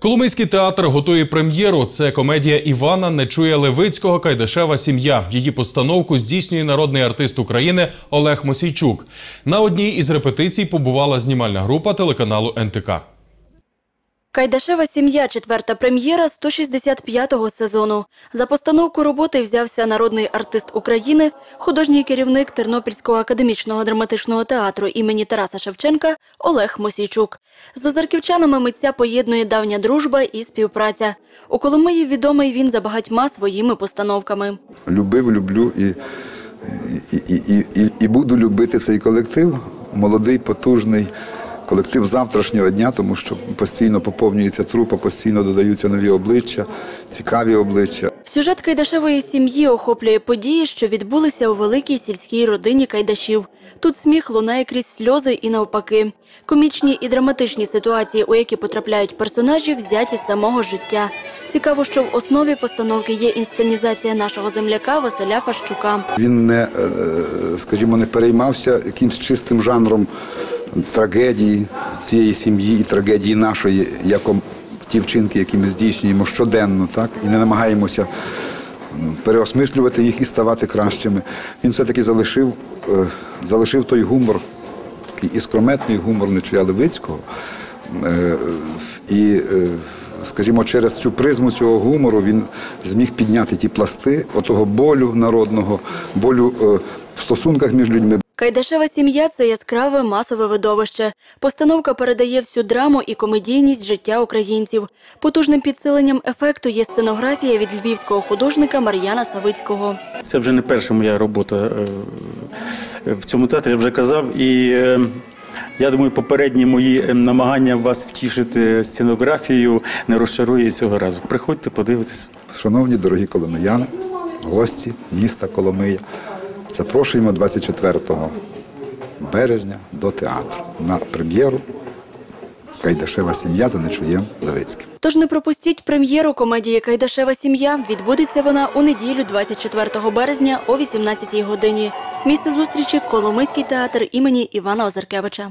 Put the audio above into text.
Коломийський театр готує прем'єру. Це комедія Івана Нечуя Левицького Кайдашева сім'я. Її постановку здійснює народний артист України Олег Мосійчук. На одній із репетицій побувала знімальна група телеканалу НТК. Кайдашева сім'я. Четверта прем'єра 165-го сезону. За постановку роботи взявся народний артист України, художній керівник Тернопільського академічного драматичного театру імені Тараса Шевченка Олег Мосійчук. З озарківчанами митця поєднує давня дружба і співпраця. У Коломиї відомий він за багатьма своїми постановками. любив, люблю і, і, і, і, і, і буду любити цей колектив. Молодий, потужний колектив завтрашнього дня, тому що постійно поповнюється трупа, постійно додаються нові обличчя, цікаві обличчя. Сюжет Кайдашевої сім'ї охоплює події, що відбулися у великій сільській родині Кайдашів. Тут сміх лунає крізь сльози і навпаки. Комічні і драматичні ситуації, у які потрапляють персонажі, взяті з самого життя. Цікаво, що в основі постановки є інсценізація нашого земляка Василя Фащука. Він не, е, скажімо, не переймався якимсь чистим жанром трагедії цієї сім'ї і трагедії нашої, як ті вчинки, які ми здійснюємо щоденно, так і не намагаємося переосмислювати їх і ставати кращими. Він все-таки залишив, е, залишив той гумор, такий іскрометний гумор Нечуя Левицького. Е, І, е, скажімо, через цю призму цього гумору він зміг підняти ті пласти отого болю народного, болю в стосунках між людьми. Кайдашева сім'я це яскраве масове видовище. Постановка передає всю драму і комедійність життя українців. Потужним підсиленням ефекту є сценографія від львівського художника Мар'яна Савицького. Це вже не перша моя робота е, в цьому театрі, я вже казав. І е, я думаю, попередні мої е, намагання вас втішити сценографією не розчарує цього разу. Приходьте, подивитись. Шановні дорогі коломияни, гості міста Коломия, запрошуємо 24 березня до театру на прем'єру Кайдашева сім'я за Нечуєм Левицьким. Тож не пропустіть прем'єру комедії Кайдашева сім'я. Відбудеться вона у неділю 24 березня о 18 годині. Місце зустрічі Коломийський театр імені Івана Озаркевича.